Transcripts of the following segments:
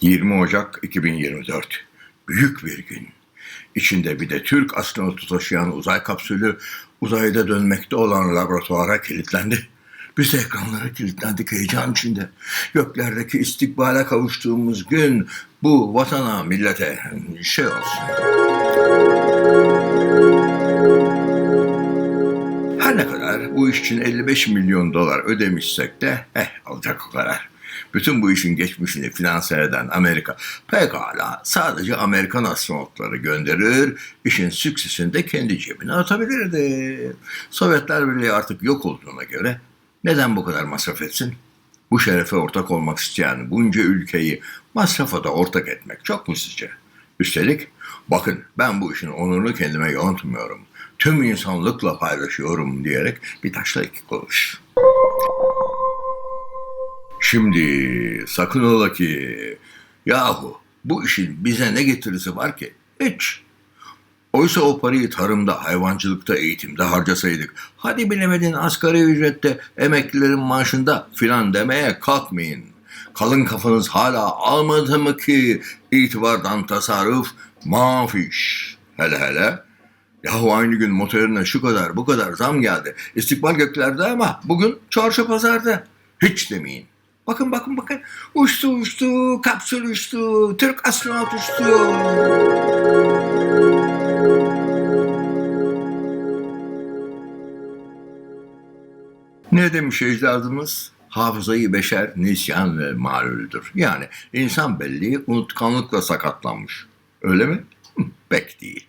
20 Ocak 2024. Büyük bir gün. İçinde bir de Türk astronotu taşıyan uzay kapsülü uzayda dönmekte olan laboratuvara kilitlendi. Biz ekranlara kilitlendik heyecan içinde. Göklerdeki istikbale kavuştuğumuz gün bu vatana, millete şey olsun. Bu iş için 55 milyon dolar ödemişsek de eh alacak o kadar. Bütün bu işin geçmişini finanse eden Amerika pekala sadece Amerikan astronotları gönderir, işin süksesini de kendi cebine atabilirdi. Sovyetler Birliği artık yok olduğuna göre neden bu kadar masraf etsin? Bu şerefe ortak olmak isteyen bunca ülkeyi masrafa da ortak etmek çok mu sizce? Üstelik bakın ben bu işin onurunu kendime yontmuyorum. Tüm insanlıkla paylaşıyorum diyerek bir taşla iki kuruş. Şimdi sakın ola ki yahu bu işin bize ne getirisi var ki? Hiç. Oysa o parayı tarımda, hayvancılıkta, eğitimde harcasaydık, hadi bilemedin asgari ücrette, emeklilerin maaşında filan demeye kalkmayın. Kalın kafanız hala almadı mı ki itibardan tasarruf mafiş. Hele hele. Yahu aynı gün motorine şu kadar bu kadar zam geldi. İstikbal göklerde ama bugün çarşı pazarda. Hiç demeyin. Bakın bakın bakın. Uçtu uçtu, kapsül uçtu, Türk astronot uçtu. Ne demiş ecdadımız? Hafızayı beşer nisyan ve malüldür. Yani insan belleği unutkanlıkla sakatlanmış. Öyle mi? Pek değil.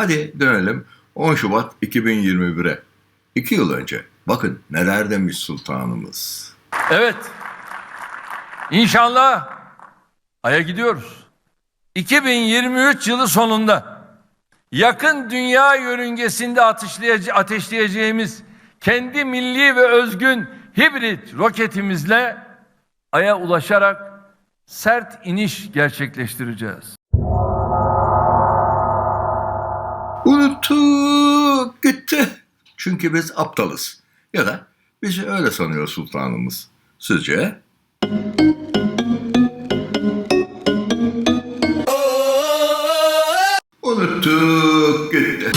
Hadi dönelim 10 Şubat 2021'e. İki yıl önce. Bakın neler demiş sultanımız. Evet. İnşallah Ay'a gidiyoruz. 2023 yılı sonunda yakın dünya yörüngesinde ateşleyece- ateşleyeceğimiz kendi milli ve özgün hibrit roketimizle Ay'a ulaşarak sert iniş gerçekleştireceğiz. Unuttuk gitti. Çünkü biz aptalız. Ya da bizi öyle sanıyor sultanımız. Sizce? Unuttuk gitti.